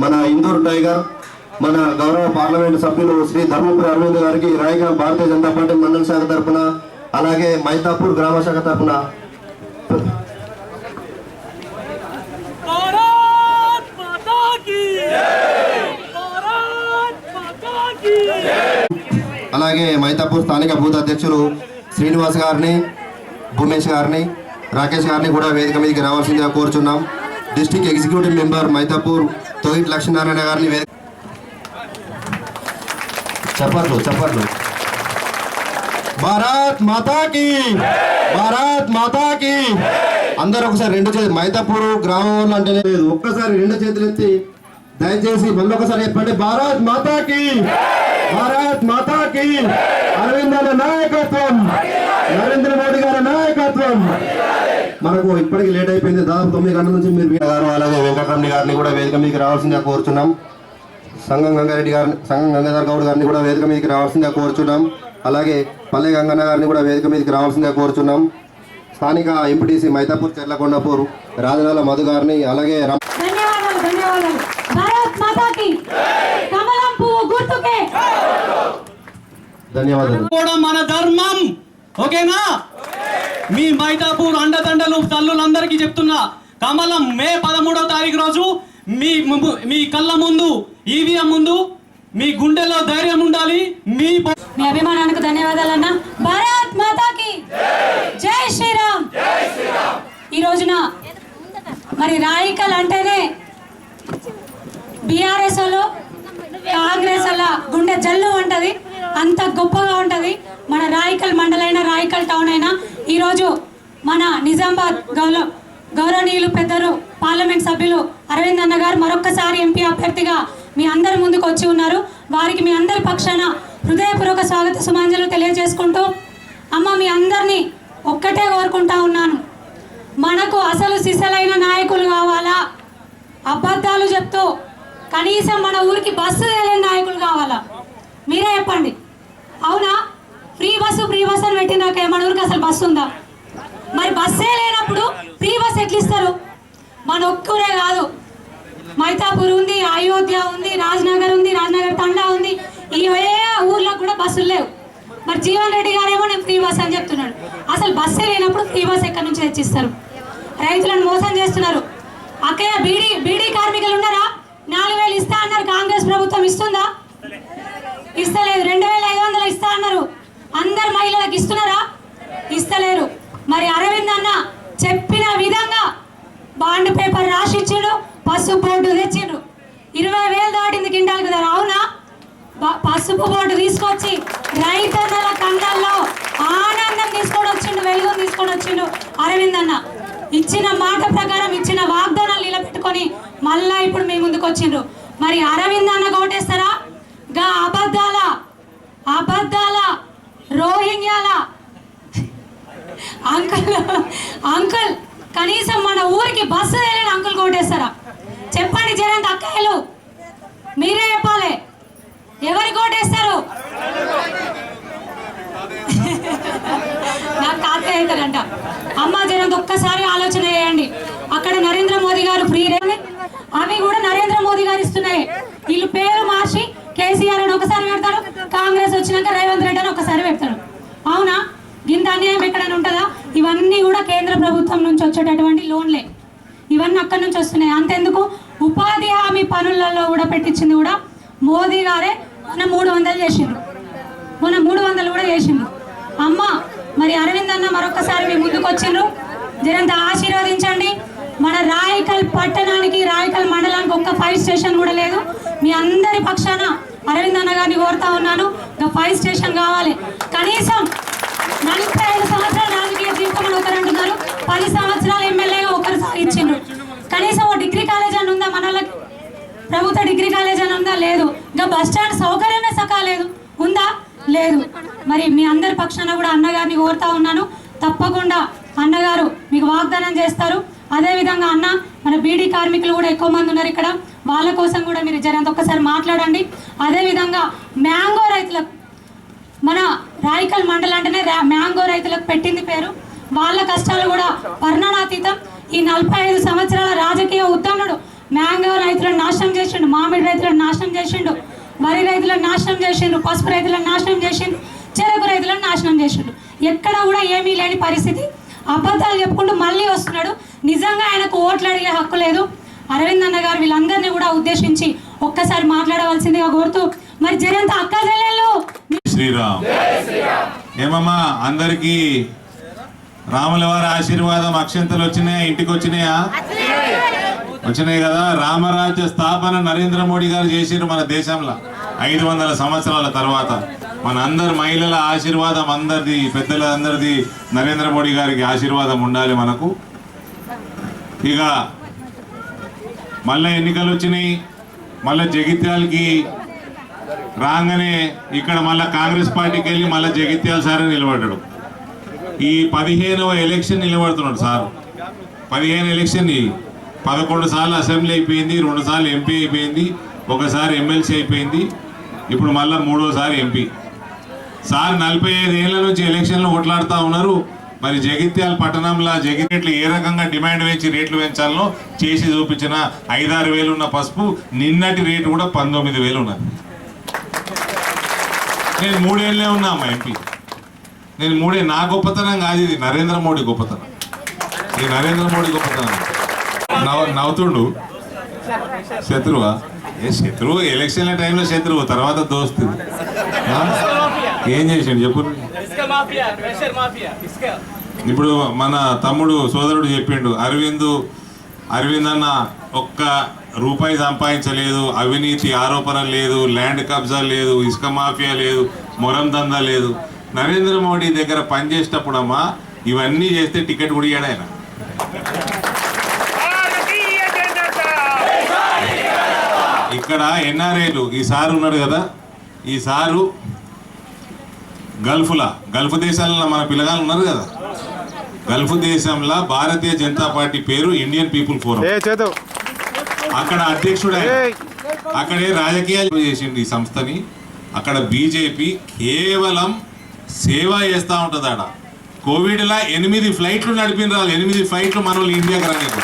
మన ఇందూర్ టైగర్ మన గౌరవ పార్లమెంట్ సభ్యులు శ్రీ ధర్మపురి అరవింద్ గారికి రాయగా భారతీయ జనతా పార్టీ మండల శాఖ తరఫున అలాగే మైతాపూర్ గ్రామ శాఖ తరఫున అలాగే మైతాపూర్ స్థానిక బూత్ అధ్యక్షులు శ్రీనివాస్ గారిని భూమేష్ గారిని రాకేష్ గారిని కూడా వేదిక మీదకి రావాల్సిందిగా కోరుచున్నాం. District executive member Maitapur Togiti Lakshminarayana గారిని వేదిక చప్పట్లు చప్పట్లు. భారత్ మాతాకి భారత్ మాతాకి. అందరూ ఒకసారి రెండు చేతులు మైతాపూర్ గ్రామంలో అంటే లేదు. ఒక్కసారి రెండు చేతులు ఎత్తి దయచేసి మళ్ళీ ఒకసారి చెప్పండి. భారత్ మాతాకి భారత్ మాతాకి. అరవింద్ నాయకత్వం. నరేంద్ర మోడీ గారి నాయకత్వం. మనకు ఇప్పటికి లేట్ అయిపోయింది. దాదాపు తొమ్మిది గంటల నుంచి మీరు గారు అలాగే వెంకటరమణి గారిని కూడా వేదిక మీదకి రావాల్సిందిగా కోరుచున్నాం. సంగం గంగారెడ్డి గారిని సంగం గంగాధర్ గౌడ్ గారిని కూడా వేదిక మీదకి రావాల్సిందిగా కోరుచున్నాం. అలాగే పల్లె గంగన్న గారిని కూడా వేదిక మీదకి రావాల్సిందిగా కోరుచున్నాం. స్థానిక ఎంపీటీసీ మైతాపూర్ చెర్లకొండపూర్ రాజనాల మధు గారిని అలాగే రం- ధన్యవాదాలు ధన్యవాదాలు. భారత్ మాతాకి. కమలం పువ్వు గుర్తుకే. ధన్యవాదాలు. కూడా మన ధర్మం. ఓకేనా? మీ మైదాపూర్ అండదండలు తల్లులందరికీ చెప్తున్నా కమలం మే పదమూడో తారీఖు రోజు మీ మీ కళ్ళ ముందు ఈవీఎం ముందు మీ గుండెలో ధైర్యం ఉండాలి మీ మీ అభిమానానికి ధన్యవాదాలు అన్న భారత్ మాతాకి జై! శ్రీరామ్! ఈ రోజున మరి రాయికల్ అంటేనే బీఆర్ఎస్ వాళ్ళు కాంగ్రెస్ అలా గుండె జల్లు ఉంటది అంత గొప్పగా ఉంటది. మన రాయికల్ మండలైన రాయికల్ టౌన్ అయినా ఈరోజు మన నిజామాబాద్ గౌరవ గౌరవనీయులు పెద్దలు పార్లమెంట్ సభ్యులు అరవింద్ అన్న గారు మరొక్కసారి ఎంపీ అభ్యర్థిగా మీ అందరి ముందుకు వచ్చి ఉన్నారు. వారికి మీ అందరి పక్షాన హృదయపూర్వక స్వాగత సుమాంజలు తెలియజేసుకుంటూ అమ్మ మీ అందరినీ ఒక్కటే కోరుకుంటా ఉన్నాను. మనకు అసలు సిసలైన నాయకులు కావాలా? అబద్ధాలు చెప్తూ కనీసం మన ఊరికి బస్సు తెలియని నాయకులు కావాలా? మీరే చెప్పండి. అవునా? ఫ్రీ బస్సు ఫ్రీ బస్సు అని పెట్టినాక మన ఊరికి అసలు బస్సు ఉందా? మరి బస్సే లేనప్పుడు ఫ్రీ బస్ ఎట్లా ఇస్తారు మన ఒక్కరే కాదు. మైతాపూర్ ఉంది అయోధ్య ఉంది రాజ్నగర్ ఉంది రాజ్నగర్ తండా ఉంది. ఈ ఏ ఊర్లో కూడా బస్సులు లేవు. మరి జీవన్ రెడ్డి గారేమో నేను ఫ్రీ బస్ అని చెప్తున్నాడు. అసలు బస్సే లేనప్పుడు ఫ్రీ బస్ ఎక్కడి నుంచి తెచ్చిస్తారు? రైతులను మోసం చేస్తున్నారు. అక్కయ్య బీడీ బీడీ కార్మికులు ఉన్నారా? నాలుగు వేలు ఇస్తా అన్నారు కాంగ్రెస్ ప్రభుత్వం ఇస్తుందా? ఇస్తలేదు. రెండు వేల ఐదు వందలు ఇస్తా అన్నారు. అందరు మహిళలకు ఇస్తున్నారా? ఇస్తలేరు. మరి అరవింద్ అన్న చెప్పిన విధంగా బాండ్ పేపర్ రాసిచ్చాడు పసుపు బోర్డు తెచ్చిండు. ఇరవై వేలు దాటింది కింటాలకు ధర అవునా? పసుపు బోర్డు తీసుకొచ్చి రైతన్నల కళ్ళల్లో ఆనందం తీసుకొని వచ్చిండు వెలుగు తీసుకొని వచ్చిండు అరవింద్ అన్న. ఇచ్చిన మాట ప్రకారం ఇచ్చిన వాగ్దానాలు నిలబెట్టుకొని మళ్ళా ఇప్పుడు మీ ముందుకు వచ్చిండ్రు మరి అరవింద్ అన్న కొట్టేస్తారా గా అబద్ధాల అబద్ధాల రోహింగ్యాల అంకుల్ అంకుల్ కనీసం మన ఊరికి బస్సు వెళ్ళిన అంకుల్ కోటేస్తారా చెప్పండి జరంత అక్కయ్యలు. మీరే చెప్పాలి. ఎవరి కోటేస్తారు నాకు తాతయ్య అవుతారంట అమ్మ జరంత ఒక్కసారి ఆలోచన చేయండి. అక్కడ నరేంద్ర మోదీ గారు ఫ్రీ రేనే అవి కూడా నరేంద్ర మోదీ గారు ఇస్తున్నాయి. వీళ్ళు పేరు మార్చి కాంగ్రెస్ వచ్చినాక రేవంత్ రెడ్డి అని ఒకసారి పెడతాడు అవునా? ఇంత అన్యాయం ఎక్కడైనా ఉంటుందా? ఇవన్నీ కూడా కేంద్ర ప్రభుత్వం నుంచి వచ్చేటటువంటి లోన్లే. ఇవన్నీ అక్కడి నుంచి వస్తున్నాయి. అంతెందుకు? ఉపాధి హామీ పనులలో కూడా పెట్టించింది కూడా మోదీ గారే. మన మూడు వందలు చేసిండ్రు మొన్న మూడు వందలు కూడా చేసిండ్రు అమ్మ మరి అరవింద్ అన్న మరొకసారి మీ ముందుకు వచ్చిండ్రు. జరంత ఆశీర్వదించండి. మన రాయకల్ పట్టణానికి రాయకల్ మండలానికి ఒక్క ఫైర్ స్టేషన్ కూడా లేదు. మీ అందరి పక్షాన అరవింద్ అన్న గారిని కోరుతా ఉన్నాను. ఇంకా ఫైర్ స్టేషన్ కావాలి. కనీసం నలభై ఐదు సంవత్సరాల రాజకీయ జీవితం ఒకరు అంటున్నారు. పది సంవత్సరాలు ఎమ్మెల్యేగా ఒకరు సాగించిండ్రు కనీసం ఓ డిగ్రీ కాలేజ్ అని ఉందా మన ప్రభుత్వ డిగ్రీ కాలేజ్ అని ఉందా? లేదు. ఇంకా బస్ స్టాండ్ సౌకర్యమే సకా లేదు. ఉందా? లేదు. మరి మీ అందరి పక్షాన కూడా అన్నగారిని కోరుతా ఉన్నాను. తప్పకుండా అన్నగారు మీకు వాగ్దానం చేస్తారు. అదేవిధంగా అన్న మన బీడీ కార్మికులు కూడా ఎక్కువ మంది ఉన్నారు ఇక్కడ. వాళ్ళ కోసం కూడా మీరు జరంత ఒక్కసారి మాట్లాడండి. అదేవిధంగా మ్యాంగో రైతులకు మన రాయికల్ మండలం అంటేనే మ్యాంగో రైతులకు పెట్టింది పేరు. వాళ్ళ కష్టాలు కూడా వర్ణనాతీతం. ఈ నలభై ఐదు సంవత్సరాల రాజకీయ ఉద్యముడు మ్యాంగో రైతులను నాశనం చేసిండు మామిడి రైతులను నాశనం చేసిండు వరి రైతులను నాశనం చేసిండు పసుపు రైతులను నాశనం చేసిండు చెరకు రైతులను నాశనం చేసిండు. ఎక్కడ కూడా ఏమీ లేని పరిస్థితి. అబద్ధాలు చెప్పుకుంటూ మళ్ళీ వస్తున్నాడు. నిజంగా ఆయనకు ఓట్లు అడిగే హక్కు లేదు. అరవింద్ అన్న గారు వీళ్ళందరినీ కూడా ఉద్దేశించి ఒక్కసారి మాట్లాడవలసిందిగా కోరుతూ మరి జరంత అక్క చెల్లెళ్ళు! శ్రీరామ్. ఏమమ్మా అందరికి రాముల వారి ఆశీర్వాదం అక్షంతలు వచ్చినాయా ఇంటికి వచ్చినాయా? వచ్చినాయి కదా. రామరాజ్య స్థాపన నరేంద్ర మోడీ గారు చేసిరు మన దేశంలో ఐదు వందల సంవత్సరాల తర్వాత. మన అందరు మహిళల ఆశీర్వాదం అందరిది పెద్దల అందరిది నరేంద్ర మోడీ గారికి ఆశీర్వాదం ఉండాలి మనకు. ఇక మళ్ళీ ఎన్నికలు వచ్చినాయి. మళ్ళీ జగిత్యాలకి రాగానే ఇక్కడ మళ్ళా కాంగ్రెస్ పార్టీకి వెళ్ళి మళ్ళీ జగిత్యాల సారే నిలబడ్డాడు. ఈ పదిహేనవ ఎలక్షన్ నిలబడుతున్నాడు సార్. పదిహేను ఎలక్షన్ పదకొండు సార్లు అసెంబ్లీ అయిపోయింది రెండు సార్లు ఎంపీ అయిపోయింది ఒకసారి ఎమ్మెల్సీ అయిపోయింది ఇప్పుడు మళ్ళీ మూడోసారి ఎంపీ. సార్ నలభై ఐదు ఏళ్ళ నుంచి ఎలక్షన్లు కొట్లాడుతూ ఉన్నారు. మరి జగిత్యాల పట్టణంలో జగిరేట్లు ఏ రకంగా డిమాండ్ పెంచి రేట్లు పెంచాలనో చేసి చూపించిన ఐదారు వేలు ఉన్న పసుపు నిన్నటి రేటు కూడా పంతొమ్మిది వేలు ఉన్నది. నేను మూడేళ్ళే ఉన్నా అమ్మా ఎంపీ. నేను మూడే నా గొప్పతనం కాదు ఇది నరేంద్ర మోడీ గొప్పతనం. ఇది నరేంద్ర మోడీ గొప్పతనం. నవ్వు నవ్వుతుండు. శత్రువా? ఏ శత్రువు? ఎలక్షన్ల టైంలో శత్రువు తర్వాత దోస్తు. ఏం చేసిండు చెప్పు. ఇసుక మాఫియా ప్రెషర్ మాఫియా ఇసుక. ఇప్పుడు మన తమ్ముడు సోదరుడు చెప్పిండు అరవింద్ అరవింద్ అన్న ఒక్క రూపాయి సంపాదించలేదు అవినీతి ఆరోపణ లేదు ల్యాండ్ కబ్జా లేదు ఇసుక మాఫియా లేదు మొరం దందా లేదు. నరేంద్ర మోడీ దగ్గర పనిచేసేటప్పుడమ్మా ఇవన్నీ చేస్తే టికెట్ కూడా ఇయ్యాడు ఆయన ఇక్కడ ఎన్ఆర్ఏలు ఈ సారు ఉన్నాడు కదా ఈ సారు గల్ఫ్లా? గల్ఫ్ దేశాలలో మన పిల్లగాళ్ళు ఉన్నారు కదా. గల్ఫ్ దేశంలో భారతీయ జనతా పార్టీ పేరు ఇండియన్ పీపుల్ ఫోరం. అక్కడ అధ్యక్షుడు. అక్కడే రాజకీయాలు చేసిండు ఈ సంస్థని. అక్కడ బీజేపీ కేవలం సేవ చేస్తూ ఉంటుంది ఆడ. కోవిడ్లా ఎనిమిది ఫ్లైట్లు నడిపిన రాళ్ళు ఎనిమిది ఫ్లైట్లు మన వాళ్ళు ఇండియాకి రాలేదు.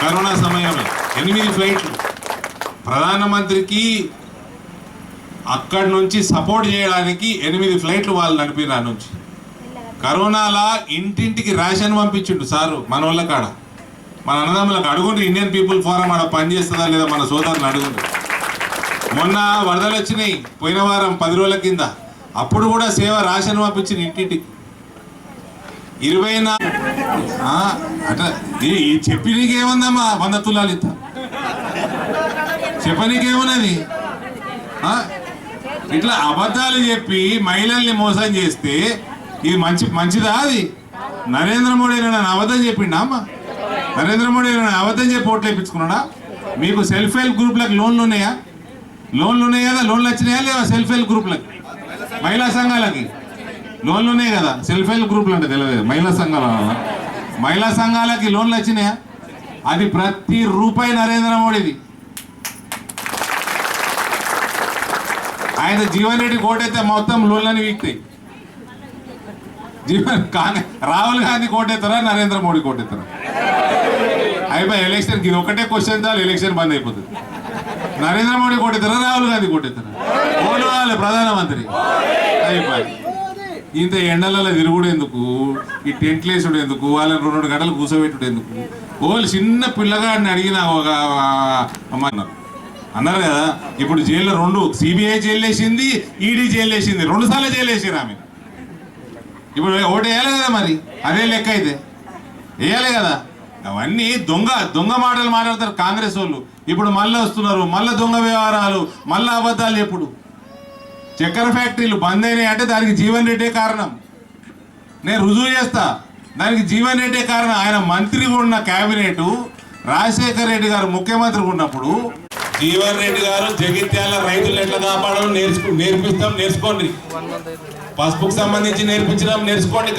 కరోనా సమయంలో ఎనిమిది ఫ్లైట్లు. ప్రధానమంత్రికి అక్కడి నుంచి సపోర్ట్ చేయడానికి ఎనిమిది ఫ్లైట్లు వాళ్ళు నడిపిన నుంచి. కరోనాలా ఇంటింటికి రేషన్ పంపించిండు సారు మన వాళ్ళ కాడ. మన అన్నదమ్ములకు అడుగుండ్రు ఇండియన్ పీపుల్ ఫోరం ఆడ పనిచేస్తుందా లేదా? మన సోదరులు అడుగుండ్రు. మొన్న వరదలు వచ్చినాయి పోయిన వారం పది రోజుల కింద. అప్పుడు కూడా సేవ రేషన్ పంపించింది ఇంటింటికి. ఇరవై నా అట్లా. చెప్పి నీకేముందమ్మా? వంద తులాలు ఇస్తా. చెప్పనీకేమున్నది ఆ? ఇట్లా అబద్ధాలు చెప్పి మహిళల్ని మోసం చేస్తే ఇది మంచి మంచిదా అది? నరేంద్ర మోడీ ఏమైనా అబద్ధం చెప్పిండా అమ్మా? నరేంద్ర మోడీ ఏమైనా అబద్ధం చెప్పి ఓట్లు వేయించుకున్నాడా మీకు సెల్ఫ్ హెల్ప్ గ్రూప్లకు లోన్లు ఉన్నాయా? లోన్లు ఉన్నాయి కదా? లోన్లు వచ్చినాయా లేవా సెల్ఫ్ హెల్ప్ గ్రూప్లకి మహిళా సంఘాలకి? లోన్లు ఉన్నాయి కదా? సెల్ఫ్ హెల్ప్ గ్రూప్లు అంటే తెలియదు. మహిళా సంఘాల మహిళా సంఘాలకి లోన్లు వచ్చినాయా? అది ప్రతి రూపాయి నరేంద్ర మోడీది. ఆయన జీవన్ రెడ్డి కోటైతే మొత్తం లోన్లని వీక్తాయి. జీవన్ కాంగ్రెస్ రాహుల్ గాంధీ కోటెత్తరా నరేంద్ర మోడీ కోటెత్తరా అయిపోయి ఎలక్షన్ ఇది ఒకటే క్వశ్చన్ చాలు ఎలక్షన్ బంద్ అయిపోతుంది. నరేంద్ర మోడీ కోటెత్తరా రాహుల్ గాంధీ కోటెత్తరా ఓలు వాళ్ళు ప్రధానమంత్రి. అయిపోయి. ఇంత ఎండలలో తిరుగుడు ఎందుకు? ఈ టెంట్లు వేసుడు ఎందుకు? వాళ్ళని రెండు రెండు గంటలు కూర్చోబెట్టుడు ఎందుకు? ఓళ్ళు చిన్న పిల్లగాడిని అడిగిన ఒక అమ్మ అన్నారు. అన్నారు కదా ఇప్పుడు జైల్లో రెండు సిబిఐ జైలు వేసింది ఈడీ జైలు వేసింది రెండు సార్లు జైలు వేసారు ఆమె. ఇప్పుడు ఓటు వేయాలి కదా మరి అదే లెక్క అయితే. వేయాలి కదా. అవన్నీ దొంగ దొంగ మాటలు మాట్లాడతారు కాంగ్రెస్ వాళ్ళు. ఇప్పుడు మళ్ళీ వస్తున్నారు మళ్ళీ దొంగ వ్యవహారాలు మళ్ళీ అబద్ధాలు ఎప్పుడు? చక్కెర ఫ్యాక్టరీలు బంద్ అయినాయి అంటే దానికి జీవన్ రెడ్డే కారణం. నేను రుజువు చేస్తా దానికి జీవన్ రెడ్డే కారణం. ఆయన మంత్రిగా ఉన్న క్యాబినెట్ రాజశేఖర రెడ్డి గారు ముఖ్యమంత్రిగా ఉన్నప్పుడు జీవన్ రెడ్డి గారు జగిత్యాల రైతులు ఎట్లా కాపాడడం నేర్చుకు నేర్పిస్తాం నేర్చుకోండి. పసుపుకు సంబంధించి నేర్పించడం నేర్చుకోండి